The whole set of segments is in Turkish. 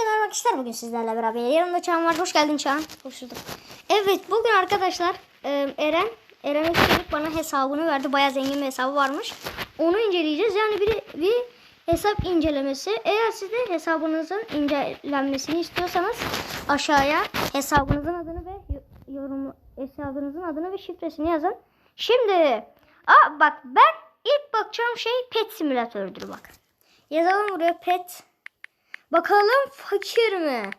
Hepinize merhaba arkadaşlar. Bugün sizlerle beraber yanımda Çağan var. Hoş geldin Çağan. Hoş bulduk. Evet bugün arkadaşlar e, Eren Eren'in çocuk bana hesabını verdi. Bayağı zengin bir hesabı varmış. Onu inceleyeceğiz. Yani bir, bir hesap incelemesi. Eğer siz de hesabınızın incelenmesini istiyorsanız aşağıya hesabınızın adını ve yo- yorum hesabınızın adını ve şifresini yazın. Şimdi aa, bak ben ilk bakacağım şey pet simülatördür bak. Yazalım buraya pet Bakalım fakir mi?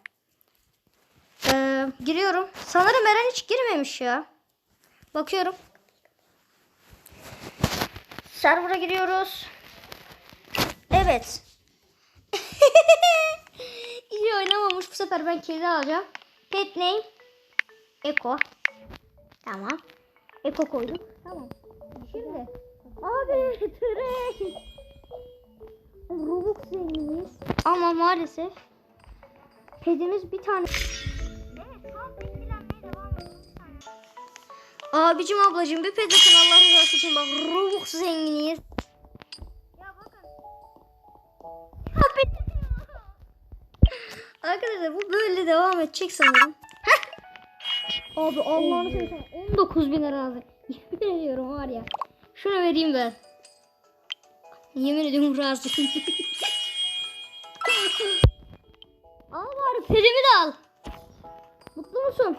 Ee, giriyorum. Sanırım Eren hiç girmemiş ya. Bakıyorum. Server'a giriyoruz. Evet. İyi oynamamış bu sefer ben kedi alacağım. Pet name. Eko. Tamam. Eko koydum. Tamam. Şimdi. Abi tren. Robux zenginiyiz. Ama maalesef pedimiz bir tane. Abicim ablacım bir ped atın Allah rızası için bak Robux zenginiyiz. Arkadaşlar bu böyle devam edecek sanırım. Abi Allah'ını seversen 19 bin lira lazım. Yemin ediyorum var ya. Şunu vereyim ben. Yemin ediyorum razıyım. al bari perimi de al. Mutlu musun?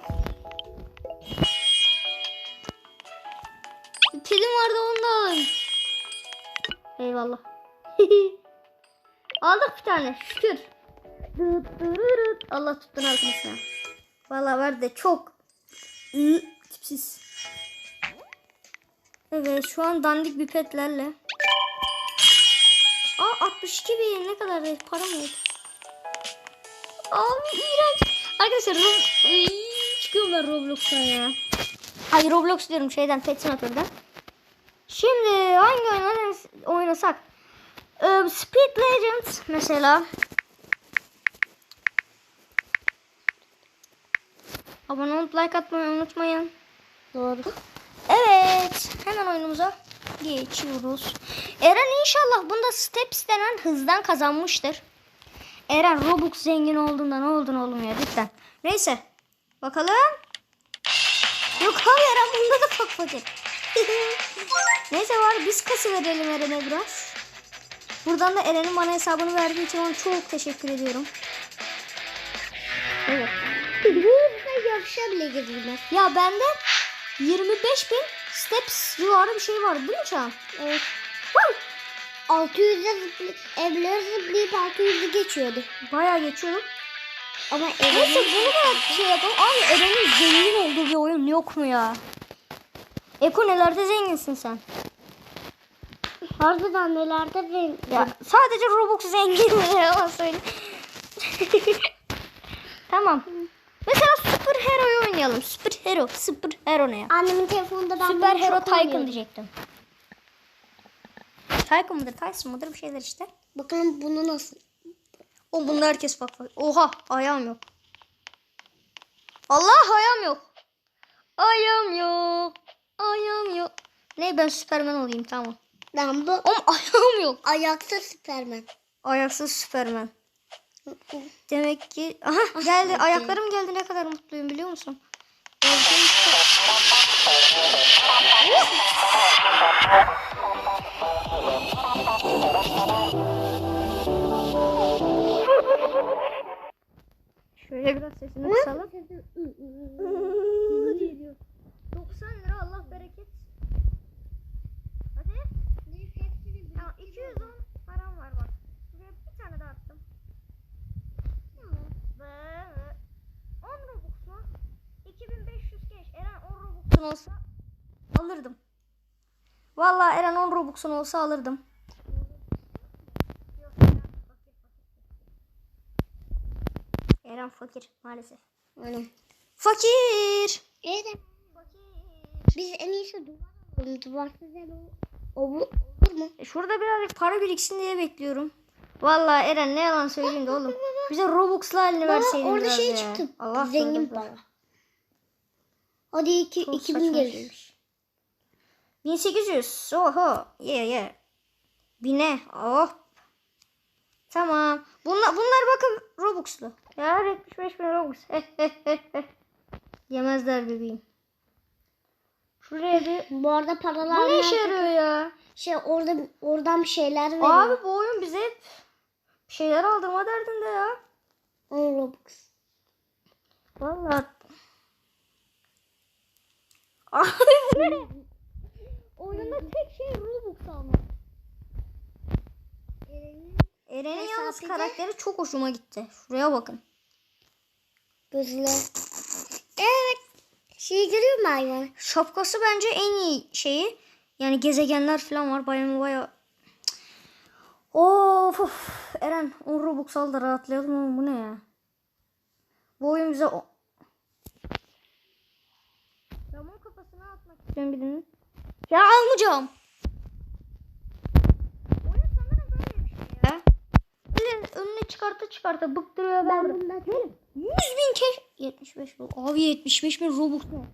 Perim vardı onu da alayım. Eyvallah. Aldık bir tane şükür. Allah tuttun arkadaşlar. Vallahi var de çok tipsiz. Evet şu an dandik bir petlerle. Aa 62 bin ne kadar da para mı? Abi iğrenç. Arkadaşlar Rob... Iy, çıkıyorum ben Roblox'tan ya. Hayır Roblox diyorum şeyden Pet Simulator'dan. Şimdi hangi oyunu oynasak? Ee, Speed Legends mesela. Abone olup like atmayı unutmayın. Doğru. Evet. Hemen oyunumuza geçiyoruz. Eren inşallah bunda steps denen hızdan kazanmıştır. Eren Robux zengin olduğunda ne oldun oğlum ya lütfen. Neyse. Bakalım. Yok abi Eren bunda da çok fakir. Neyse var biz kası verelim Eren'e biraz. Buradan da Eren'in bana hesabını verdiği için ona çok teşekkür ediyorum. Evet. Burada yarışa bile girdiler. Ya bende 25 bin steps civarı bir şey var değil mi Çağan? Evet. Wow. 600'e zıplayıp, evlere zıplayıp 600'ü geçiyordu. Bayağı geçiyordum. Ama Neyse evin bunu da şey yapalım. Abi Eren'in zengin olduğu bir oyun yok mu ya? Eko nelerde zenginsin sen? harbiden nelerde zengin. Ya sadece Robux zengin mi? Yalan söyle. tamam. Mesela oynayalım. Super Hero. Super Hero ne ya? Annemin telefonunda ben Süper bunu Hero Tycoon diyecektim. Tycoon mıdır? Tyson mıdır? Bir şeyler işte. Bakalım bunu nasıl? O bunda herkes bak bak. Oha ayağım yok. Allah ayağım yok. Ayağım yok. Ayağım yok. Ne ben Süpermen olayım tamam. Ben bu Oğlum ayağım yok. ayakta Süpermen. Ayaksız Süpermen. Demek ki aha geldi ayaklarım geldi ne kadar mutluyum biliyor musun? Şöyle biraz sesini kısalım. 90 lira Allah bereket. Hadi. Tamam 210 param var bak. Buraya bir tane daha attım. Ve 10 Robux mu? 2500 geç. Eren 10 Robux'un olsa alırdım. Vallahi Eren 10 Robux'un olsa alırdım. Eren fakir maalesef. Aynen. Fakir. Evet. Biz en iyisi duvar alalım. Duvarsız ev ol- olur, olur mu? E, Şurada birazcık para biriksin diye bekliyorum. Vallahi Eren ne yalan söyleyeyim de oğlum. Bize Robux'lu halini Baba verseydin orada biraz şey ya. çıktı. Allah Zengin korusun. Para. Hadi iki, Çok 2000 saçma gelir. şeymiş. 1800. Oho. Yeah yeah. Bine. Oh. Tamam. Bunlar, bunlar bakın Robux Robux'lu. Ya 75 bin Robux. Yemezler bebeğim. Şuraya bir... Bu arada paralar Bu ne işe yarıyor ya? Şey orada oradan bir şeyler veriyor. Abi bu oyun bize hep şeyler aldırma derdinde ya. 10 Robux. Vallahi. Oyunda tek şey Robux almak. Eren'in yalnız Hesaplıca- karakteri çok hoşuma gitti. Şuraya bakın. Gözüne. Evet. Şey görüyor musun hayvan? Şapkası bence en iyi şeyi. Yani gezegenler falan var. Bayağı bayağı. Of of. Eren 10 Robux al da rahatlayalım ama bu ne ya? Bu oyun bize o... istiyorum birinin. Ya almayacağım. Oyun sanırım böyle bir şey ya. Böyle önüne çıkarta çıkarta bıktırıyor. Ben Ben bundan 100 bin keş... 75 Robux. Abi 75 bin Robux ne?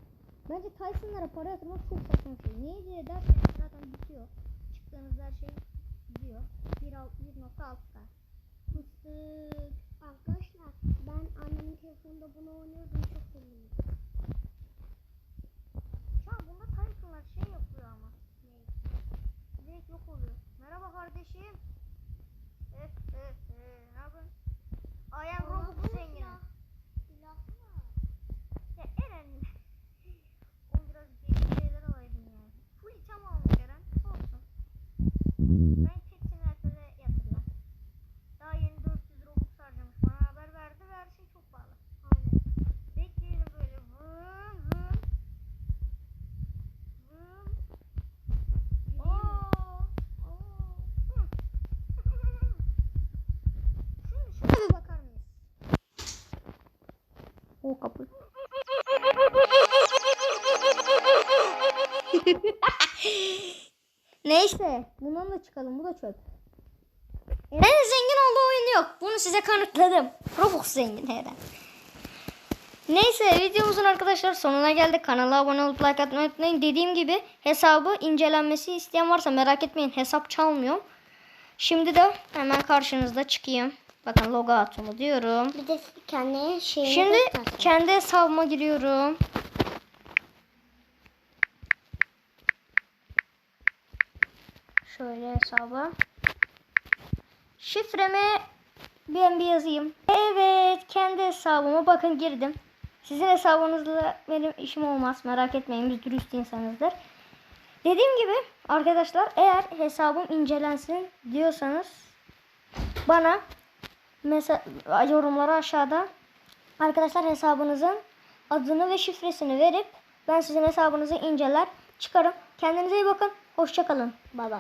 Bence Tyson'lara para yatırmak çok saçma bir şey. Niye diye dersen zaten bitiyor. Çıktığınız her şey gidiyor. 1.6k. Fıstık. Arkadaşlar ben annemin telefonunda bunu oynuyordum çok sevindim. Şu an bunda Tyson'lar şey yapıyor ama. Ne? Direkt yok oluyor. Merhaba kardeşim. Eh eh eh. Ne yapıyorsun? I am Robux zengini. Ya Eren. O biraz geri şeyler alaydın yani. Full item almış Eren. Olsun. Ben çektim herkese yatırlar. Daha yeni 400 Robux harcamış. Bana haber verdi ve her şey çok pahalı. Aynen. Bekleyelim böyle. Vım vım. Vım. Oo. Oo. Hı. Şimdi şuna bir bakar mıyız? O kapı. Neyse. Bundan da çıkalım. Bu da çöp. Eren'in zengin olduğu oyun yok. Bunu size kanıtladım. Robux zengin Eren. Neyse videomuzun arkadaşlar sonuna geldik. Kanala abone olup like atmayı unutmayın. Dediğim gibi hesabı incelenmesi isteyen varsa merak etmeyin. Hesap çalmıyorum. Şimdi de hemen karşınızda çıkayım. Bakın logo atımı diyorum. Bir de kendi şeyini Şimdi göster. kendi hesabıma giriyorum. Şöyle hesaba. Şifremi ben bir yazayım. Evet kendi hesabıma bakın girdim. Sizin hesabınızla benim işim olmaz. Merak etmeyin biz dürüst insanızdır. Dediğim gibi arkadaşlar eğer hesabım incelensin diyorsanız bana mesela yorumlara aşağıda arkadaşlar hesabınızın adını ve şifresini verip ben sizin hesabınızı inceler çıkarım. Kendinize iyi bakın. Hoşçakalın. Baba.